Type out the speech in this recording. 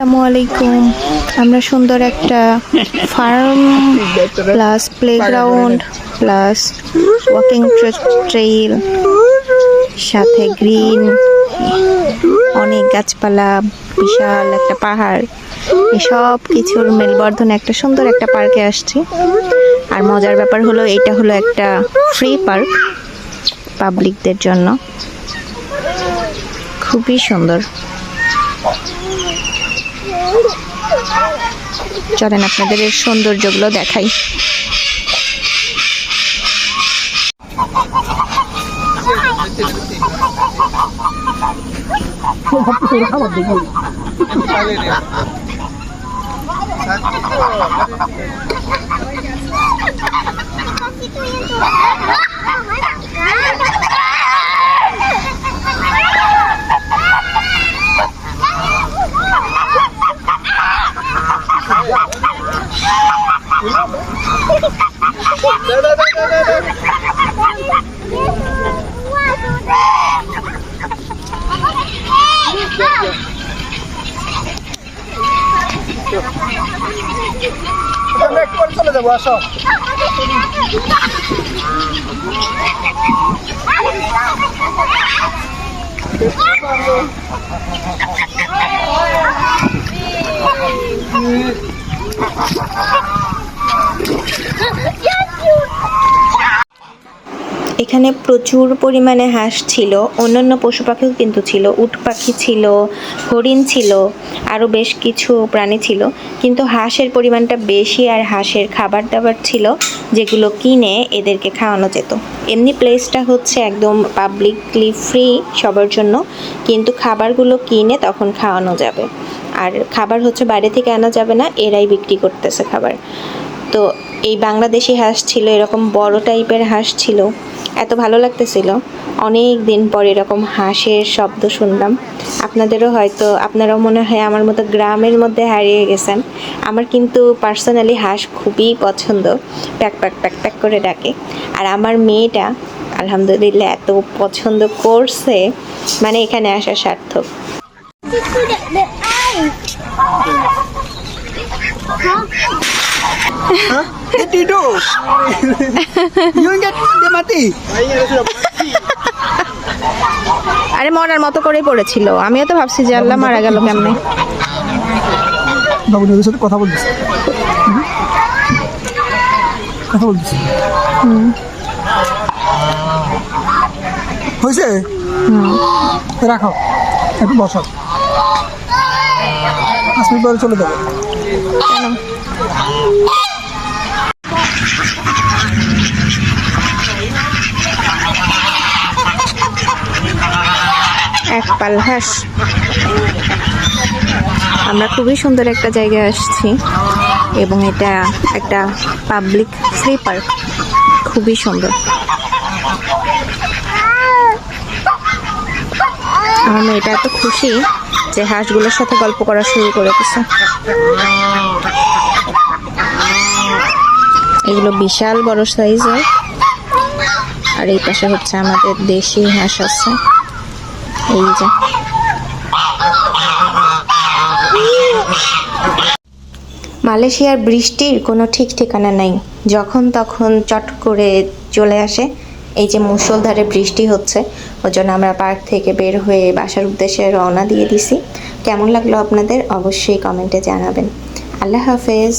আসসালামু আলাইকুম। আমরা সুন্দর একটা farm, plus playground, plus walking trail, সাথে গ্রিন, অনেক গাছপালা, বিশাল একটা পাহাড়। এসব কিছুর মেলবর্ধনে একটা সুন্দর একটা পার্কে আসছি। আর মজার ব্যাপার হলো এটা হলো একটা ফ্রি পার্ক পাবলিকদের জন্য। খুবই সুন্দর। চলেন আপনাদের এর সৌন্দর্যগুলো দেখাই। আমরা একটু পরে চলে যাব আসো এখানে প্রচুর পরিমাণে হাঁস ছিল, অন্যান্য পশু পাখিও কিন্তু ছিল, উট পাখি ছিল, হরিণ ছিল আরও বেশ কিছু প্রাণী ছিল। কিন্তু হাঁসের পরিমাণটা বেশি আর হাঁসের খাবার দাবার ছিল, যেগুলো কিনে এদেরকে খাওয়ানো যেত। এমনি প্লেসটা হচ্ছে একদম পাবলিকলি ফ্রি সবার জন্য, কিন্তু খাবারগুলো কিনে তখন খাওয়ানো যাবে। আর খাবার হচ্ছে বাইরে থেকে আনা যাবে না, এরাই বিক্রি করতেছে খাবার। তো এই বাংলাদেশি হাঁস ছিল, এরকম বড় টাইপের হাঁস ছিল। এত ভালো লাগতেছিল। অনেক দিন পর এরকম হাঁসের শব্দ শুনলাম। আপনাদেরও হয়তো, আপনারাও মনে হয় আমার মতো গ্রামের মধ্যে হারিয়ে গেছেন। আমার কিন্তু পার্সোনালি হাঁস খুবই পছন্দ। প্যাক প্যাক প্যাক প্যাক করে ডাকে। আর আমার মেয়েটা, আলহামদুলিল্লাহ, এত পছন্দ করছে। মানে এখানে আসা সার্থক। Tidur. Yun kan dia mati. আরে মরার মতো করেই পড়েছিল। আমিও তো ভাবছি যে আল্লাহ মারা গেল কেমনে। বাবু ওদের সাথে কথা বলতেছে। কথা বলতেছে। হয়েছে? রাখো একটু বসো। পাঁচ মিনিট পরে চলে যাবে। এক পাল হাঁস। আমরা খুবই সুন্দর একটা জায়গায় আসছি এবং এটা একটা পাবলিক পার্ক। খুবই সুন্দর। আমার মেয়েটা এত খুশি যে হাঁসগুলোর সাথে গল্প করা শুরু করে দিছে। এগুলো বিশাল বড় সাইজের। আর এই পাশে হচ্ছে আমাদের দেশি হাঁস আছে। এই যে মালয়েশিয়ার বৃষ্টির কোনো ঠিক ঠিকানা নাই। যখন তখন চট করে চলে আসে এই যে মুষলধারে বৃষ্টি হচ্ছে। ওই জন্য আমরা পার্ক থেকে বের হয়ে বাসার উদ্দেশ্যে রওনা দিয়ে দিছি। কেমন লাগল আপনাদের? অবশ্যই কমেন্টে জানাবেন। আল্লাহ হাফেজ।